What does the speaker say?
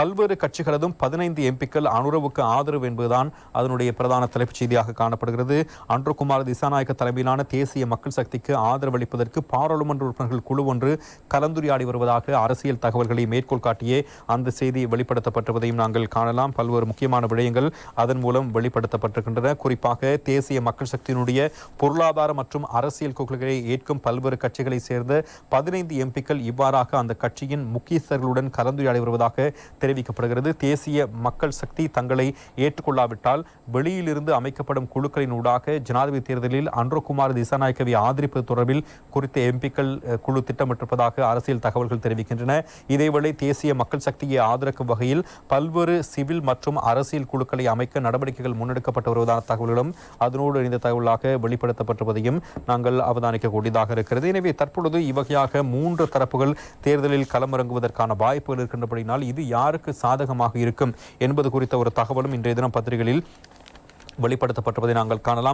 பல்வேறு கட்சிகளதும் பதினைந்து எம்பிக்கள் அனுரவுக்கு ஆதரவு என்பதுதான் அதனுடைய பிரதான தலைப்புச் செய்தியாக காணப்படுகிறது. அன்றுகுமார் திசாநாயக்க தலைமையிலான தேசிய மக்கள் சக்திக்கு ஆதரவளிப்பதற்கு பாராளுமன்ற உறுப்பினர்கள் குழு ஒன்று கலந்துரையாடி வருவதாக அரசியல் தகவல்களை மேற்கோள் காட்டியே அந்த செய்தி வெளிப்படுத்தப்பட்டுவதையும் நாங்கள் காணலாம். பல்வேறு முக்கியமான விடயங்கள் அதன் மூலம் வெளிப்படுத்தப்பட்டிருக்கின்றன. குறிப்பாக தேசிய மக்கள் சக்தியினுடைய பொருளாதார மற்றும் அரசியல் கொள்கைகளை ஏற்கும் பல்வேறு கட்சிகளை சேர்ந்த பதினைந்து எம்பிக்கள் இவ்வாறாக அந்த கட்சியின் முக்கியஸ்தர்களுடன் கலந்துரையாடி வருவதாக தெரிவிக்கப்படுகிறது. தேசிய மக்கள் சக்தி தங்களை ஏற்றுக்கொள்ளாவிட்டால் வெளியிலிருந்து அமைக்கப்படும் குழுக்களின் ஊடாக ஜனாதிபதி தேர்தலில் அன்றகுமார் திசாநாயக்கவை ஆதரிப்பது தொடர்பில் குறித்த எம்பிக்கள் குழு திட்டமிட்டிருப்பதாக அரசியல் தகவல்கள் தெரிவிக்கின்றன. இதேவேளை தேசிய மக்கள் சக்தியை ஆதரிக்கும் வகையில் பல்வேறு சிவில் மற்றும் அரசியல் குழுக்களை அமைக்க நடவடிக்கைகள் முன்னெடுக்கப்பட்டு வருவதான தகவல்களும் அதனோடு இணைந்த தகவலாக வெளிப்படுத்தப்பட்டிருப்பதையும் நாங்கள் அவதானிக்கக்கூடியதாக இருக்கிறது. எனவே தற்பொழுது இவ்வகையாக மூன்று தரப்புகள் தேர்தலில் களமிறங்குவதற்கான வாய்ப்புகள் இருக்கின்றபடினால் இது யாருக்கு சாதகமாக இருக்கும் என்பது குறித்த ஒரு தகவலும் இன்றைய தினம் பத்திரிகைகளில் வெளிப்படுத்தப்பட்டுவதை நாங்கள் காணலாம்.